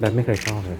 แบบไม่เคยเข้าเลย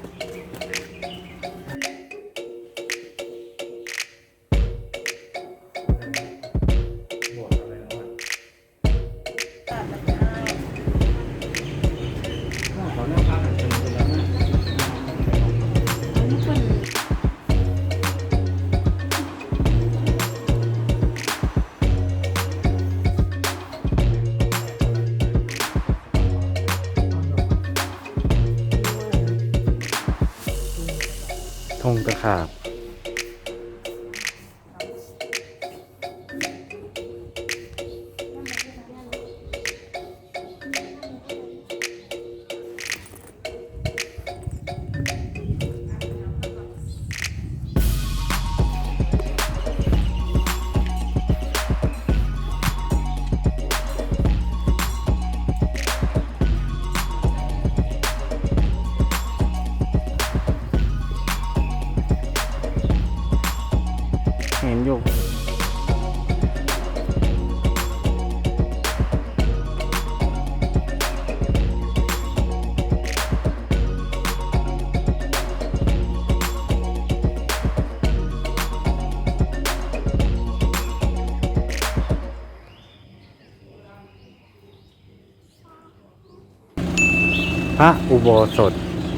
พระอุโบสถ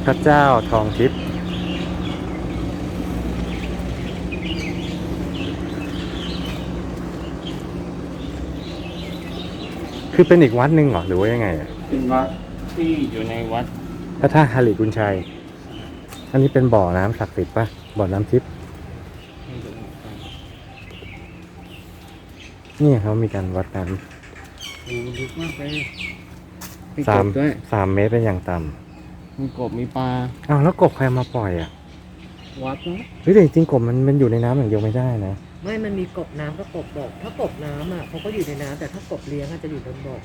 พระเจ้าทองทิพย์คือเป็นอีกวัดหนึ่งเหรอหรือว่ายังไงอะเป็นวัดที่อยู่ในวัดพระธาตุฮาริกุนชัย อันนี้เป็นบ่อน้ำศักดิ์สิทธิ์ปะบ่อน้ำทิพย์นี่เขามีการวัดน้โอ้ลึกมากเลย มีำกสามบด้วย สามเมตรเป็นอย่างต่มีกบมีปลาำอ้าวแล้วกบใครเอามาปล่อยอะวัดนะเฮ้ยแต่จริงๆกบมันมันอยู่ในน้ำอย่างเดียวไม่ได้นะไม่มันมีกบน้ำก็กบบก ถ้ากบน้ำอะเขาก็อยู่ในน้ำแต่ถ้ากบเลี้ยงอาจจะอยู่บนบก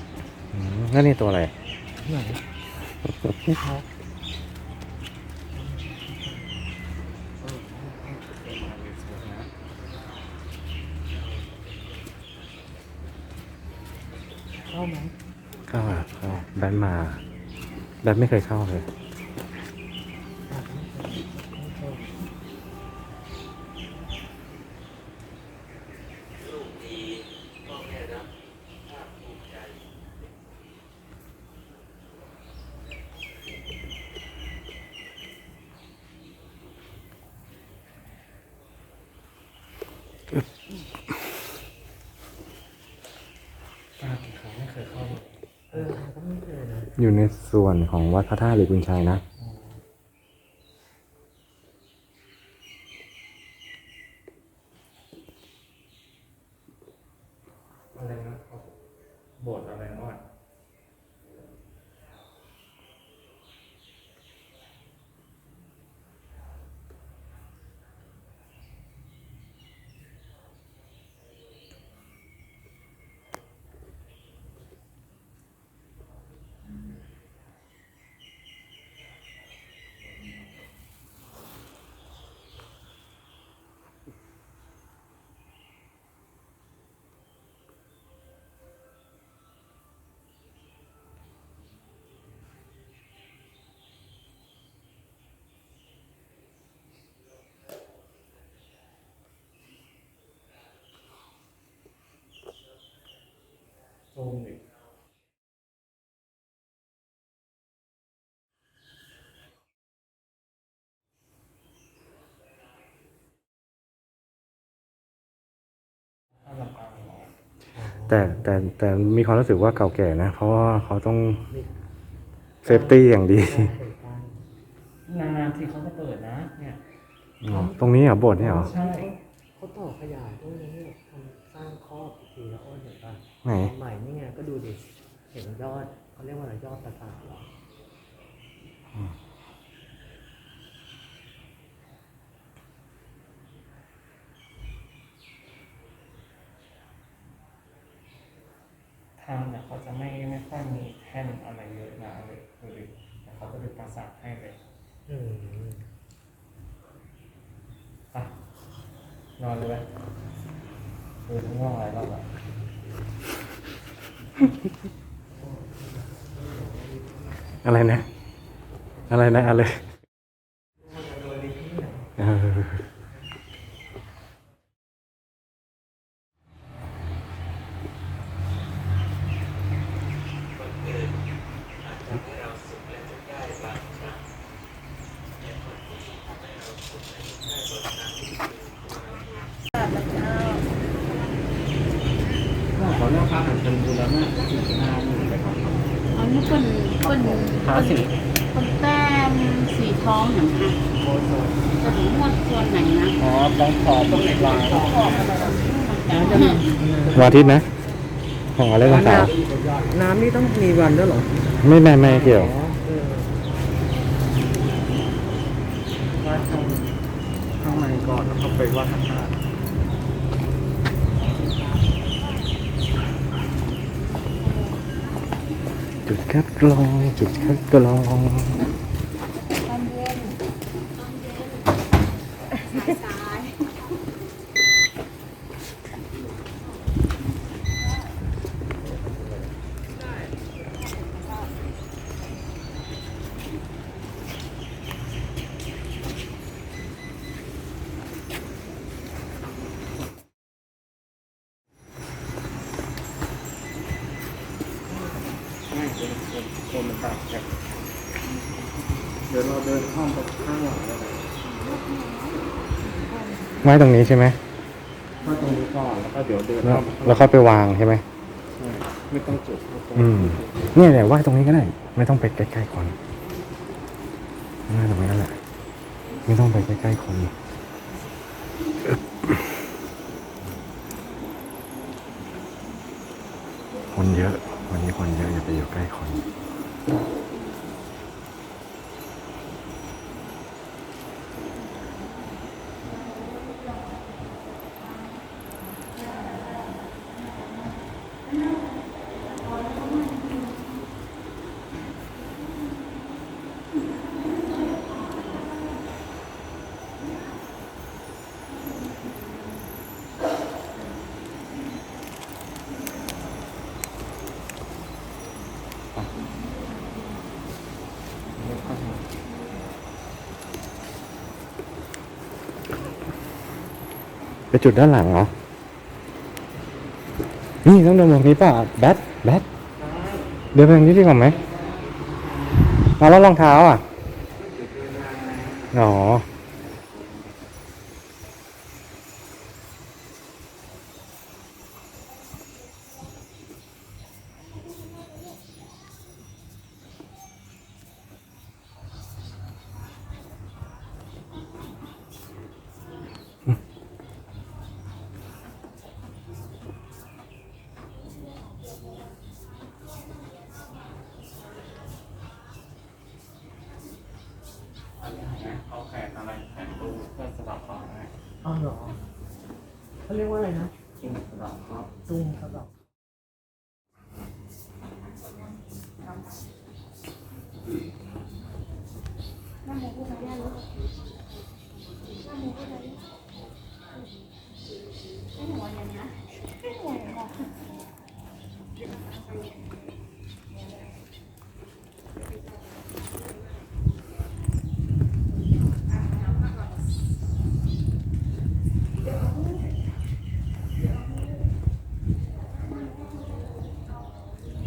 อืมแล้วนี่ตัวอะไรไหน เขาเข้าไหม เข้าอะเข้า แบนมาแบนไม่เคยเข้าเลย ปลากี่ครั้งไม่เคยเข้าเลย เออเขาก็ไม่เคยนะ อยู่ในส่วนของวัดพระธาตุหรือกุญชัยนะ อะไรนะโบสถ์อะไรนะวัด โซมดิถ้าลำปางเหรอแต่แต่แต่มีความรู้สึกว่าเก่าแก่นะ เพราะว่าเขาต้องเซฟตี้อย่างดี นานๆทีเขาจะเปิดนะเนี่ยอ๋อตรงนี้เหรอโบสถ์เนี่ยเหรอ ใช่ เขาต่อขยายด้วยนะเนี่ยทำสร้างครอบอีกทีแล้วอ้นเห็นป่ะ ไหนใหม่นี่ไงก็ดูดิเห็นยอดเขาเรียกว่าอะไรยอดปราสาทเหรอทางเนี่ยเขาจะไม่ไม่ค่อยมีแท่นอะไรเยอะนะเลยดูดิแต่เขาจะเป็นปราสาทให้เลยอืมไปนอนเลยไหมดูทั้งง่วงอะไรรอบอะ อะไรนะออะไรนะ อะไรเออขอเรื่องพระหันเป็นบูรณะสี่ห้าหนึ่งไปครับ อันนี้เป็นเป็น พระสี เป็นแต้มสีทองอย่างค่ะจะถึง หมดส่วนไหนนะอ๋อต้องขอต้องไหนวางขอขอบมันจะวันอาทิตย์นะ ของอะไรวันเสาร์น้ำนี่ต้องมีวันด้วยเหรอ ไม่ไม่ไม่เกี่ยวอ๋อเออไหว้ข้างข้างในก่อนแล้วก็ไปไหว่าข้างหน้าจุดคัดกรองจุดคัดกรอง ไม่เป็นคนคนมันต่างกันเดี๋ยวเราเดินข้ามไปข้างหลังแล้วกันไว้ตรงนี้ใช่ไหมถ้าตรงนี้ก่อนแล้วก็เดี๋ยวเดินแล้วข้ามไปแล้วค่อยไปวางใช่ไหมใช่ไม่ต้องจุดไม่ต้องอืมเนี่ยเนี่ยไหว้ตรงนี้ก็ได้ ไม่ต้องไปใกล้ๆคนไหว้ตรงนี้ก็แหละไม่ต้องไปใกล้ๆคนอึ๊บคนเยอะ วันนี้คนเยอะอย่าไปอยู่ใกล้คน ไปจุดด้านหลังเหรอ นี่ต้องเดินแบบนี้ป่ะแบทแบทเดินไปทางนี้ดีกว่าไหมเอาแล้วรองเท้าอะ อ๋อ อันนี้เห็นไหมเขาแขนอะไรแขนตู้เพื่อสลับเขาให้ อ๋อเหรอเขาเรียกว่าอะไรนะ กินสลับครับ ตุ้งสำหรับ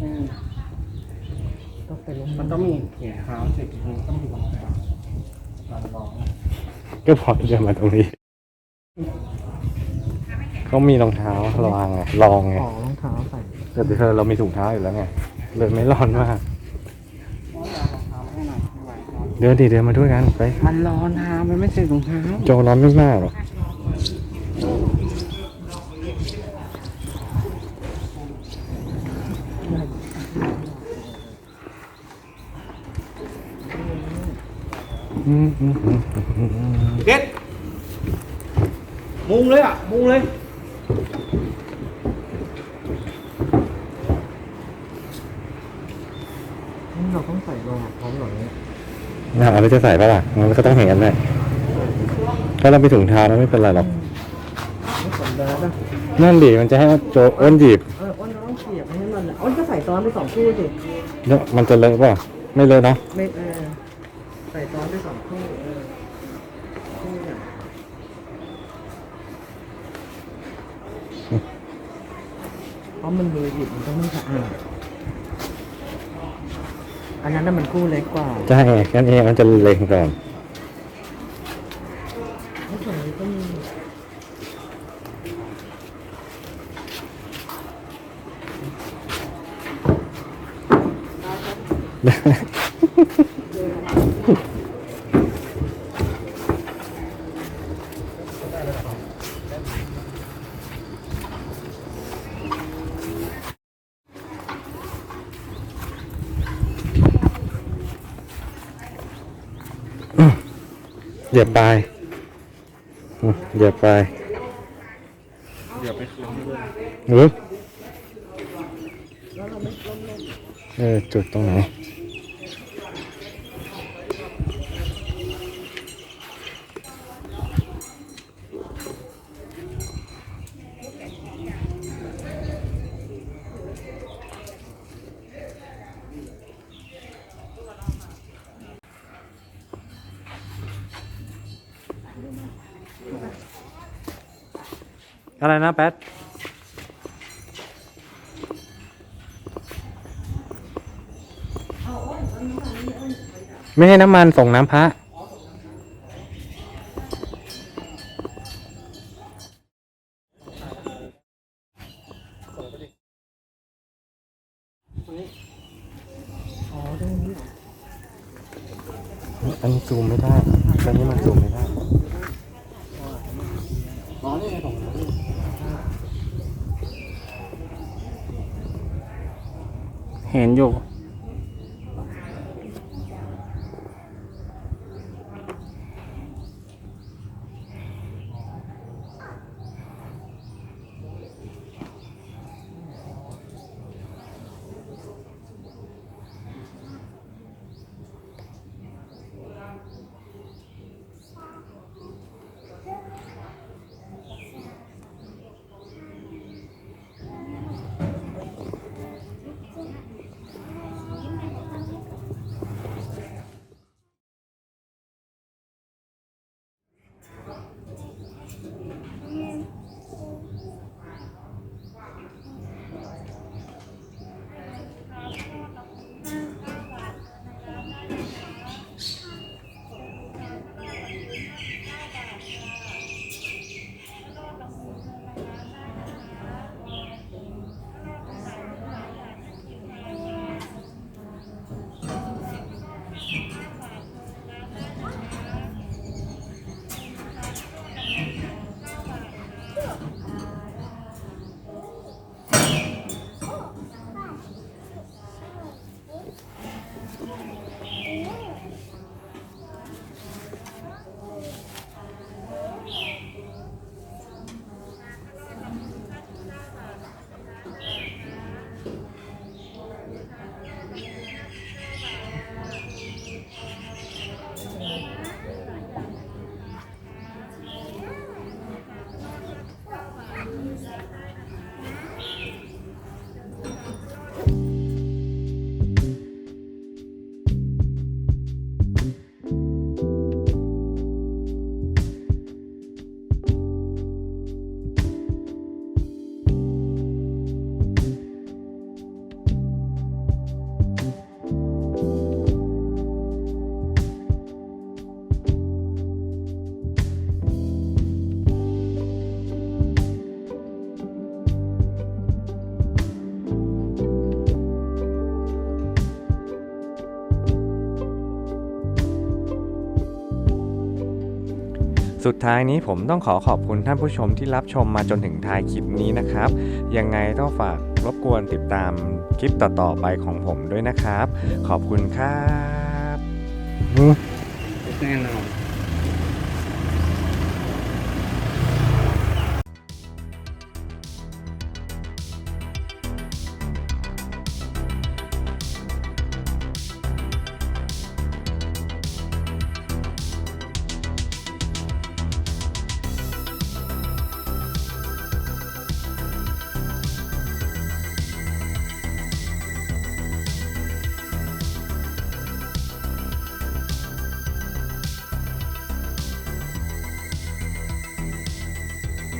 อืม ต้องไปลง มันต้องมีถุงเท้าสิมันต้องมีรองเท้าลองลองก็พอเดินมาตรงนี้เขามีรองเท้าลองไงลองไงอ๋อรองเท้าใส่แต่เธอเรามีถุงเท้าอยู่แล้วไงเดินไม่ร้อนมากรองเท้าให้หน่อยไม่ไหวร้อนเดินดิเดินมาด้วยกันไปมันร้อนนะมันไม่ใช่รองเท้าโจร้อนไม่มากหรอกอืมอืมอืมอืมอืม เด็ดมุงเลยอะ มุงเลยนี่เราต้องใส่รองพร้อมเหรอเนี่ยน่าอะไรจะใส่ปะล่ะมันก็ต้องเห็นกันแหละถ้าเราไปถุงเท้าแล้วไม่เป็นไรหรอกไม่สนใจป่ะนั่นดิมันจะให้โจอ้นหยิบเอออ้นเราต้องเสียบให้มันอะอ้นก็ใส่ซ้อนไปสองคู่สิเนี่ยมันจะเลอะป่ะ ไม่เลอะเนาะไม่เออ ส่ซ้อนได้สองคู่เออคู่เนี่ยเพราะมันมือหยิบมันต้องไม่สะอาดอันนั้นน่ะมันคู่เล็กกว่าใช่กันเองมันจะเล็งก่อนไม่ส่วนนี้ก็มีเอย่าไปลายอืมเหยียบปอยเดาไปคืนด้วยหรือเออจุดตรงไหน อะไรนะแป๊ดไม่ให้น้ำมันส่งน้ำพระอันนี้อันนี้ซูมไม่ได้อันนี้มันซูมไม่ได้ อ๋อ นี่ไงส่งน้ำ เห็นอยู่ สุดท้ายนี้ผมต้องขอขอบคุณท่านผู้ชมที่รับชมมาจนถึงท้ายคลิปนี้นะครับ ยังไงต้องฝากรบกวนติดตามคลิปต่อๆไปของผมด้วยนะครับ ขอบคุณครับแน่นอน